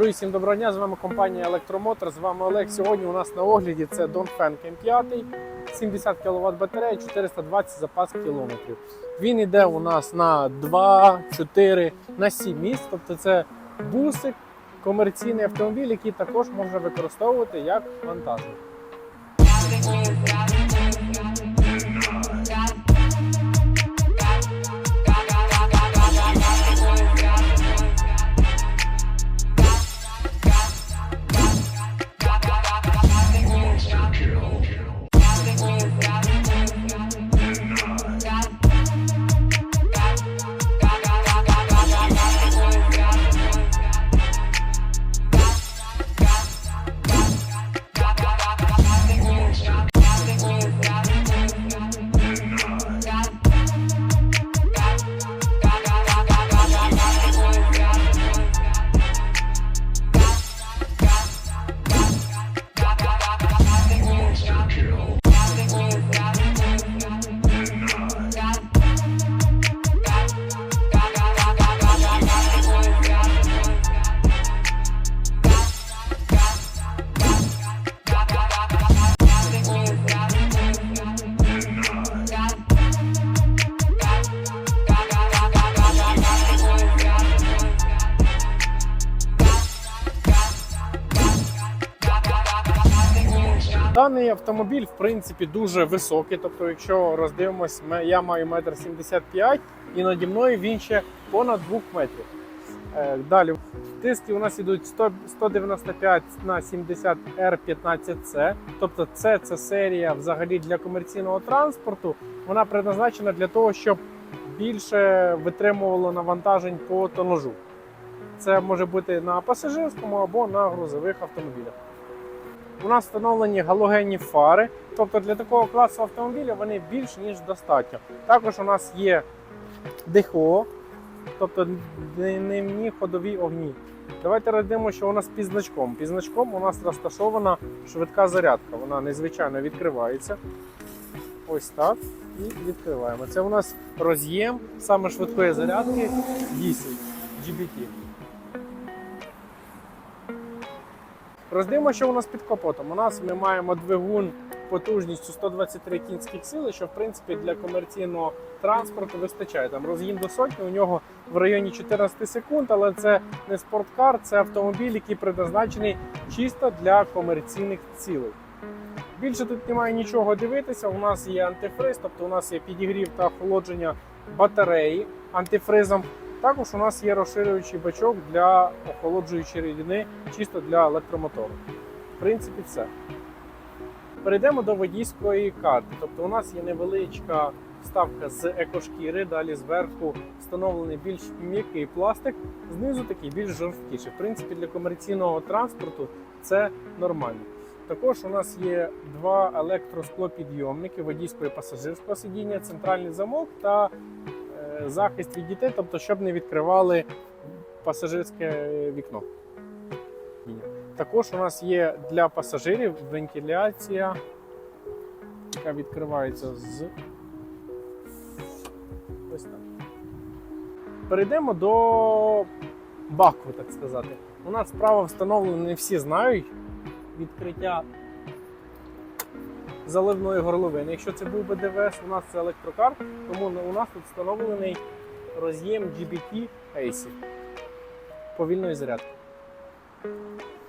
Друзі, всім доброго дня! З вами компанія Електромотор. З вами Олег. Сьогодні у нас на огляді це Dongfeng M5, 70 кВт батарея, 420 запас кілометрів. Він йде у нас на 2, 4, на 7 місць. Тобто це бусик, комерційний автомобіль, який також можна використовувати як вантажник. Даний автомобіль, в принципі, дуже високий. Тобто, якщо роздивимось, я маю 1,75 м і наді мною він ще понад 2 метрів. Е, Далі тиски у нас йдуть 195 на 70 R15C. Тобто, це, це серія взагалі для комерційного транспорту. Вона предназначена для того, щоб більше витримувало навантажень по тонажу. Це може бути на пасажирському або на грузових автомобілях. У нас встановлені галогенні фари, тобто для такого класу автомобіля вони більш ніж достатньо. Також у нас є ДХО, тобто дневні ходові огні. Давайте роздивимо, що у нас під значком. Під значком у нас розташована швидка зарядка. Вона незвичайно відкривається. Ось так. І відкриваємо. Це у нас роз'єм саме швидкої зарядки 10 GBT. Роздивимо, що у нас під капотом. У нас ми маємо двигун потужністю 123 кінських сили, що в принципі для комерційного транспорту вистачає. Там розгін до сотні, у нього в районі 14 секунд, але це не спорткар, це автомобіль, який предназначений чисто для комерційних цілей. Більше тут немає нічого дивитися. У нас є антифриз, тобто у нас є підігрів та охолодження батареї антифризом. Також у нас є розширюючий бачок для охолоджуючої рідини, чисто для електромотору. В принципі, все. Перейдемо до водійської карти. Тобто у нас є невеличка вставка з екошкіри, далі зверху встановлений більш м'який пластик, знизу такий більш жорсткіший. В принципі, для комерційного транспорту це нормально. Також у нас є два електросклопідйомники водійського і пасажирського сидіння, центральний замок та захист від дітей, тобто, щоб не відкривали пасажирське вікно. Також у нас є для пасажирів вентиляція, яка відкривається з ось так. Перейдемо до баку, так сказати. У нас справа встановлена, не всі знають відкриття заливної горловини. Якщо це був би у нас це електрокар, тому у нас тут встановлений роз'єм GBT AC повільної зарядки.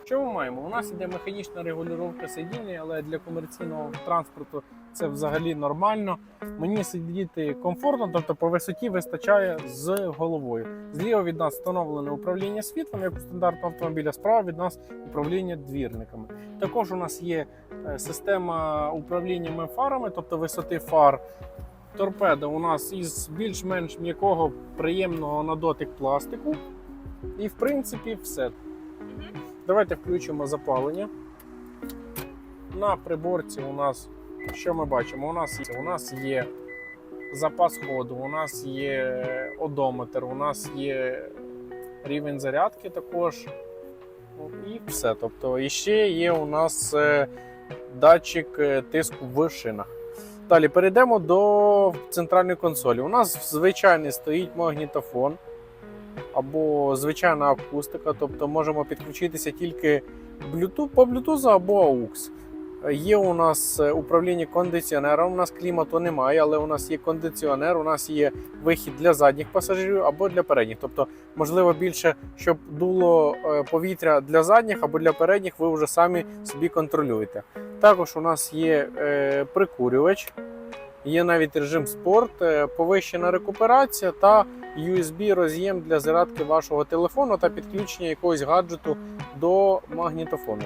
Що ми маємо? У нас іде механічна регулювання сидіння, але для комерційного транспорту це взагалі нормально. Мені сидіти комфортно, тобто по висоті вистачає з головою. Зліва від нас встановлене управління світлом, як у стандартного автомобіля, справа від нас управління двірниками. Також у нас є е, система управління фарами, тобто висоти фар. Торпеда у нас із більш-менш м'якого, приємного на дотик пластику. І в принципі все. Давайте включимо запалення. На приборці у нас, що ми бачимо? У нас, є- у нас є запас ходу, у нас є одометр, у нас є рівень зарядки також. Ну, І все. Тобто, і ще є у нас е, датчик е, тиску в шинах. Далі перейдемо до центральної консолі. У нас звичайний стоїть магнітофон. або звичайна акустика, тобто можемо підключитися тільки Bluetooth, по Bluetooth або AUX. Є у нас е, управління кондиціонером, у нас клімату немає, але у нас є кондиціонер, у нас є вихід для задніх пасажирів або для передніх. Тобто, можливо, більше, щоб дуло е, повітря для задніх або для передніх, ви вже самі собі контролюєте. Також у нас є е, прикурювач, є навіть режим спорт, повищена рекуперація та USB роз'єм для зарядки вашого телефону та підключення якогось гаджету до магнітофону.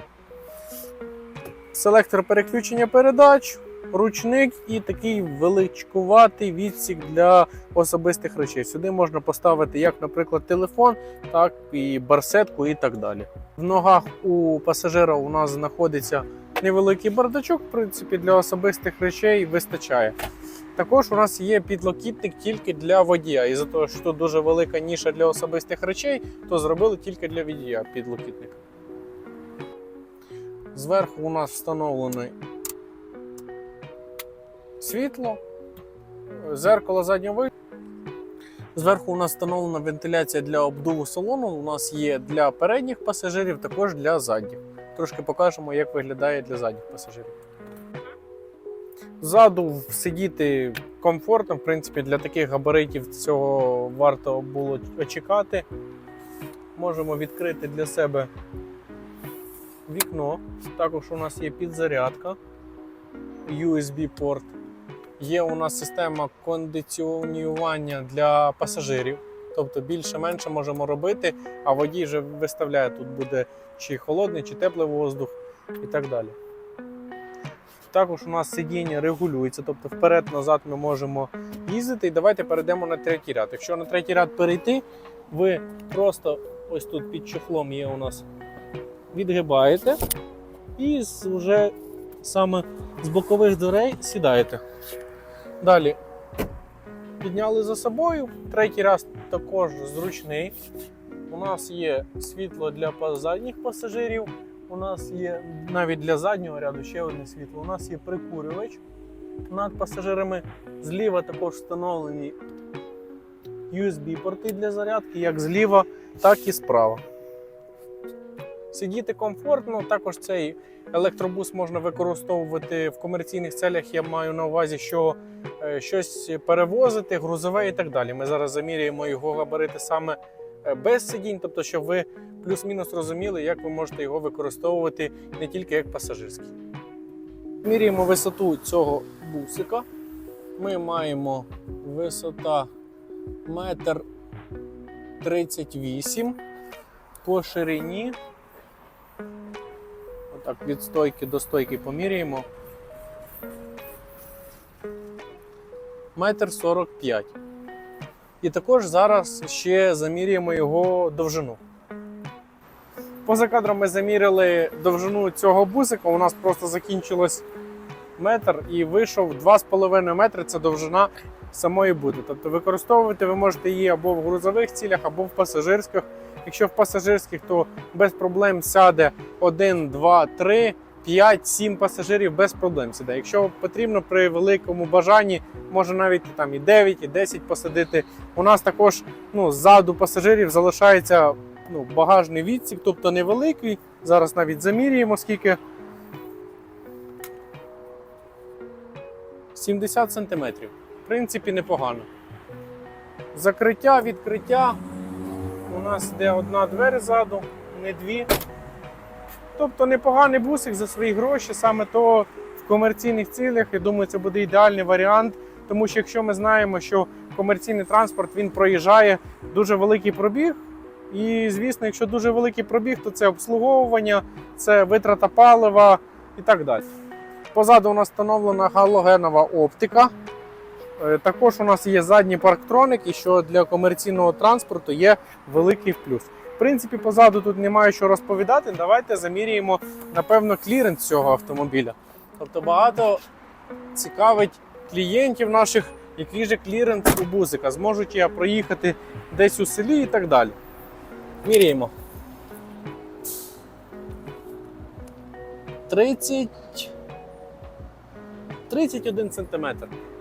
Селектор переключення передач, ручник і такий величкуватий відсік для особистих речей. Сюди можна поставити як, наприклад, телефон, так і барсетку і так далі. В ногах у пасажира у нас знаходиться невеликий бардачок, в принципі, для особистих речей вистачає. Також у нас є підлокітник тільки для водія. І за того, що дуже велика ніша для особистих речей, то зробили тільки для водія підлокітник. Зверху у нас встановлене світло, зеркало заднього виду. Зверху у нас встановлена вентиляція для обдуву салону. У нас є для передніх пасажирів, також для задніх. Трошки покажемо, як виглядає для задніх пасажирів. Ззаду сидіти комфортно, в принципі, для таких габаритів цього варто було очікати. Можемо відкрити для себе вікно. Також у нас є підзарядка, USB-порт. Є у нас система кондиціонування для пасажирів. Тобто більше-менше можемо робити, а водій вже виставляє, тут буде чи холодний, чи теплий воздух і так далі. Також у нас сидіння регулюється, тобто вперед-назад ми можемо їздити. І давайте перейдемо на третій ряд. Якщо на третій ряд перейти, ви просто ось тут під чохлом є у нас відгибаєте і вже саме з бокових дверей сідаєте. Далі підняли за собою. Третій раз також зручний. У нас є світло для задніх пасажирів. У нас є навіть для заднього ряду ще одне світло. У нас є прикурювач над пасажирами. Зліва також встановлені USB-порти для зарядки, як зліва, так і справа. Сидіти комфортно, також цей електробус можна використовувати в комерційних целях. Я маю на увазі, що е, щось перевозити, грузове і так далі. Ми зараз заміряємо його габарити саме е, без сидінь, тобто, щоб ви плюс-мінус розуміли, як ви можете його використовувати не тільки як пасажирський. Міряємо висоту цього бусика. Ми маємо висота метр 38 по ширині. Отак від стойки до стойки поміряємо. Метр 45. І також зараз ще заміряємо його довжину. Поза кадром ми заміряли довжину цього бусика. У нас просто закінчилось метр і вийшов 2,5 метри це довжина самої бути. Тобто використовувати ви можете її або в грузових цілях, або в пасажирських. Якщо в пасажирських, то без проблем сяде 1, 2, 3, 5, 7 пасажирів без проблем сяде. Якщо потрібно при великому бажанні, може навіть там і 9, і 10 посадити. У нас також ну, ззаду пасажирів залишається ну, багажний відсік, тобто невеликий. Зараз навіть замірюємо скільки. 70 сантиметрів. В принципі, непогано. Закриття, відкриття. У нас йде одна двері ззаду, не дві. Тобто непоганий бусик за свої гроші, саме то в комерційних цілях. Я думаю, це буде ідеальний варіант. Тому що якщо ми знаємо, що комерційний транспорт він проїжджає дуже великий пробіг. І, звісно, якщо дуже великий пробіг, то це обслуговування, це витрата палива і так далі. Позаду у нас встановлена галогенова оптика. Е, Також у нас є задній парктроник, і що для комерційного транспорту є великий плюс. В принципі, позаду тут немає що розповідати. Давайте заміряємо, напевно, кліренс цього автомобіля. Тобто багато цікавить клієнтів наших, який же кліренс у бузика. Зможуть я проїхати десь у селі і так далі. Міряємо. 30. 31 см.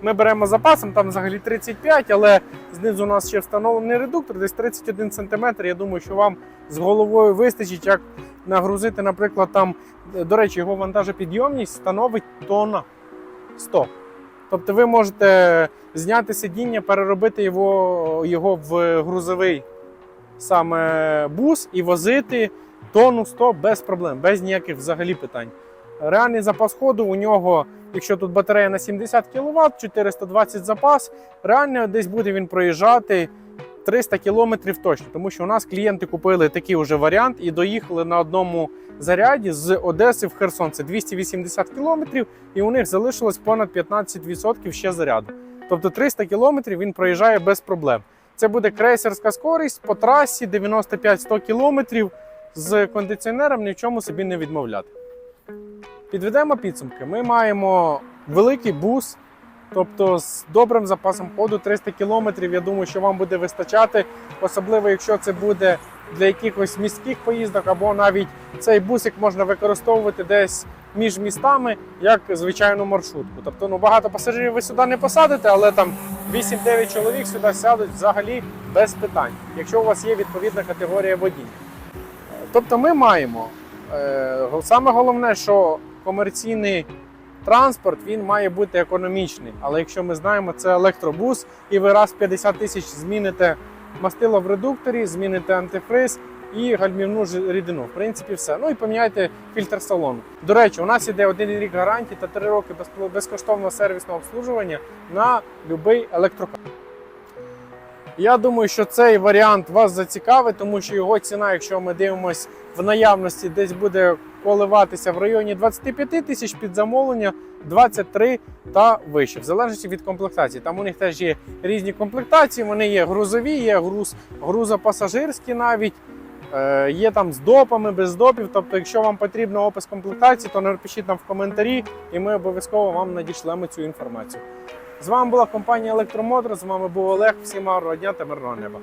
Ми беремо запасом, там взагалі 35, але знизу у нас ще встановлений редуктор, десь 31 см. Я думаю, що вам з головою вистачить, як нагрузити, наприклад, там, до речі, його вантажопідйомність становить тонна 100. Тобто ви можете зняти сидіння, переробити його, його в грузовий саме бус і возити тонну 100 без проблем, без ніяких взагалі питань. Реальний запас ходу у нього, якщо тут батарея на 70 кВт, 420 запас, реально десь буде він проїжджати 300 км точно. Тому що у нас клієнти купили такий уже варіант і доїхали на одному заряді з Одеси в Херсон. Це 280 км, і у них залишилось понад 15% ще заряду. Тобто 300 км він проїжджає без проблем. Це буде крейсерська скорість по трасі 95-100 км з кондиціонером ні в чому собі не відмовляти. Підведемо підсумки. Ми маємо великий бус, тобто з добрим запасом ходу 300 км. Я думаю, що вам буде вистачати, особливо якщо це буде для якихось міських поїздок, або навіть цей бусик можна використовувати десь між містами як звичайну маршрутку. Тобто, ну багато пасажирів ви сюди не посадите, але там 8-9 чоловік сюди сядуть взагалі без питань, якщо у вас є відповідна категорія водій. Тобто ми маємо е, саме головне, що комерційний транспорт він має бути економічний. Але якщо ми знаємо, це електробус, і ви раз в 50 тисяч зміните мастило в редукторі, зміните антифриз і гальмівну рідину. В принципі, все. Ну і поміняйте фільтр салону. До речі, у нас іде один рік гарантії та три роки безкоштовного сервісного обслуговування на будь-який електрокар. Я думаю, що цей варіант вас зацікавить, тому що його ціна, якщо ми дивимося в наявності, десь буде коливатися в районі 25 тисяч під замовлення, 23 та вище, в залежності від комплектації. Там у них теж є різні комплектації. Вони є грузові, є груз, грузопасажирські навіть. Е, Є там з допами, без допів. Тобто, якщо вам потрібен опис комплектації, то напишіть нам в коментарі, і ми обов'язково вам надішлемо цю інформацію. З вами була компанія Електромотор. З вами був Олег. Всім гарного дня та мирного неба.